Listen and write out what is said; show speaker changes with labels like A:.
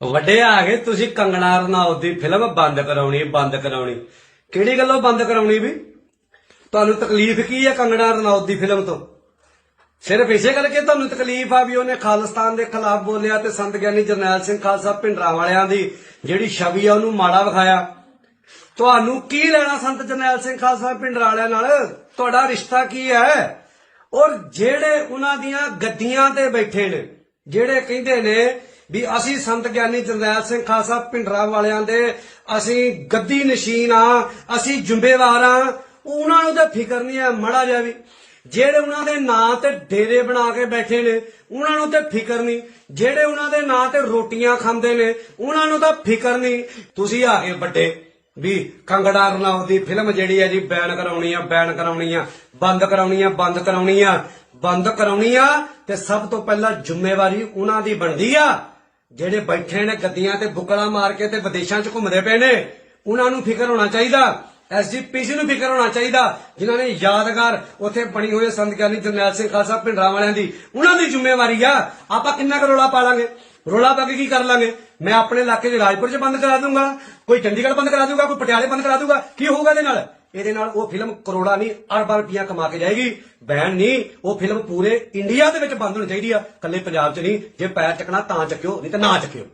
A: ਵੱਡੇ ਆ ਗਏ, ਤੁਸੀਂ ਕੰਗਣਾ ਰਣਾਉਤ ਦੀ ਫਿਲਮ ਬੰਦ ਕਰਾਉਣੀ ਬੰਦ ਕਰਾਉਣੀ। ਕਿਹੜੀ ਗੱਲੋਂ ਬੰਦ ਕਰਾਉਣੀ ਵੀ? ਤੁਹਾਨੂੰ ਤਕਲੀਫ ਕੀ ਹੈ ਕੰਗਣਾ ਰਣਾਉਤ ਦੀ ਫਿਲਮ ਤੋਂ? ਸਿਰਫ ਇਸੇ ਕਰਕੇ ਤੁਹਾਨੂੰ ਤਕਲੀਫ ਆ ਵੀ ਉਹਨੇ ਖਾਲਿਸਤਾਨ ਦੇ ਖਿਲਾਫ ਬੋਲਿਆ ਤੇ ਸੰਤ ਗਿਆਨੀ ਜਰਨੈਲ ਸਿੰਘ ਖਾਲਸਾ ਭਿੰਡਰਾਂ ਵਾਲਿਆਂ ਦੀ ਜਿਹੜੀ ਛਵੀ ਆ ਉਹਨੂੰ ਮਾੜਾ ਵਿਖਾਇਆ। ਤੁਹਾਨੂੰ ਕੀ ਲੈਣਾ ਸੰਤ ਜਰਨੈਲ ਸਿੰਘ ਖਾਲਸਾ ਭਿੰਡਰਾਂ ਵਾਲਿਆਂ ਨਾਲ? ਤੁਹਾਡਾ ਰਿਸ਼ਤਾ ਕੀ ਹੈ? ਔਰ ਜਿਹੜੇ ਉਹਨਾਂ ਦੀਆਂ ਗੱਦੀਆਂ ਤੇ ਬੈਠੇ ਨੇ, ਜਿਹੜੇ ਕਹਿੰਦੇ ਨੇ ਵੀ ਅਸੀਂ ਸੰਤ ਗਿਆਨੀ ਜਰਨੈਲ ਸਿੰਘ ਖਾਲਸਾ ਭਿੰਡਰਾਂ ਵਾਲਿਆਂ ਦੇ ਅਸੀਂ ਗੱਦੀ ਨਸ਼ੀਨ ਆ, ਅਸੀਂ ਜ਼ਿੰਮੇਵਾਰ ਆ, ਉਹਨਾਂ ਨੂੰ ਤਾਂ ਫਿਕਰ ਨਹੀਂ ਆ ਮੜਾ ਜਿਹਾ ਵੀ। ਜਿਹੜੇ ਉਹਨਾਂ ਦੇ ਨਾਂ ਤੇ ਡੇਰੇ ਬਣਾ ਕੇ ਬੈਠੇ ਨੇ, ਉਹਨਾਂ ਨੂੰ ਤੇ ਫਿਕਰ ਨਹੀਂ। ਜਿਹੜੇ ਉਹਨਾਂ ਦੇ ਨਾਂ ਤੇ ਰੋਟੀਆਂ ਖਾਂਦੇ ਨੇ, ਉਹਨਾਂ ਨੂੰ ਤਾਂ ਫਿਕਰ ਨਹੀਂ। ਤੁਸੀਂ ਆ ਗਏ ਵੱਡੇ, ਵੀ ਕੰਗੜਾ ਰਣਾਉਤ ਦੀ ਫਿਲਮ ਜਿਹੜੀ ਹੈ ਜੀ, ਬੈਨ ਕਰਾਉਣੀ ਆ, ਬੈਨ ਕਰਾਉਣੀ ਆ, ਬੰਦ ਕਰਾਉਣੀ ਆ, ਬੰਦ ਕਰਾਉਣੀ ਆ, ਬੰਦ ਕਰਾਉਣੀ ਆ, ਤੇ ਸਭ ਤੋਂ ਪਹਿਲਾਂ ਜ਼ਿੰਮੇਵਾਰੀ ਉਹਨਾਂ ਦੀ ਬਣਦੀ ਆ। ਜਿਹੜੇ ਬੈਠੇ ਨੇ ਗੱਦੀਆਂ ਤੇ ਬੁੱਕਲਾ ਮਾਰ ਕੇ ਤੇ ਵਿਦੇਸ਼ਾਂ 'ਚ ਘੁੰਮਦੇ ਪਏ ਨੇ, ਉਹਨਾਂ ਨੂੰ ਫਿਕਰ ਹੋਣਾ ਚਾਹੀਦਾ। ਐਸਜੀਪੀਸੀ ਨੂੰ ਫਿਕਰ ਹੋਣਾ ਚਾਹੀਦਾ, ਜਿਨ੍ਹਾਂ ਨੇ ਯਾਦਗਾਰ ਉੱਥੇ ਬਣੀ ਹੋਈ ਹੈ ਸੰਤ ਗਿਆਨੀ ਜਰਨੈਲ ਸਿੰਘ ਖਾਲਸਾ ਭਿੰਡਰਾਂ ਵਾਲਿਆਂ ਦੀ। ਉਹਨਾਂ ਦੀ ਜ਼ਿੰਮੇਵਾਰੀ ਆ, ਆਪਾਂ ਕਿੰਨਾ ਕੁ ਰੋਲਾ ਪਾ ਲਾਂਗੇ? ਰੋਲਾ ਪਾ ਕੇ ਕੀ ਕਰ ਲਾਂਗੇ? ਮੈਂ ਆਪਣੇ ਇਲਾਕੇ 'ਚ ਰਾਜਪੁਰ 'ਚ ਬੰਦ ਕਰਾ ਦੂੰਗਾ, ਕੋਈ ਚੰਡੀਗੜ੍ਹ ਬੰਦ ਕਰਾ ਦੂੰਗਾ, ਕੋਈ ਪਟਿਆਲੇ ਬੰਦ ਕਰਾ ਦੂੰਗਾ, ਕੀ ਹੋਊਗਾ ਇਹਦੇ ਨਾਲ? ਇਹਦੇ ਨਾਲ ਉਹ ਫਿਲਮ ਕਰੋੜਾਂ ਨਹੀਂ, ਅਰਬਾਂ ਰੁਪਈਆ ਕਮਾ ਕੇ ਜਾਏਗੀ। ਬੈਨ ਨਹੀਂ, ਉਹ ਫਿਲਮ ਪੂਰੇ ਇੰਡੀਆ ਦੇ ਵਿੱਚ ਬੰਦ ਹੋਣੀ ਚਾਹੀਦੀ ਆ। ਕੱਲੇ ਪੰਜਾਬ 'ਚ ਨਹੀਂ, ਜੇ ਪੈਰ ਚੱਕਣਾ ਤਾਂ ਚੱਕਿਓ, ਨਹੀਂ ਤਾਂ ਨਾ ਚੱਕਿਓ।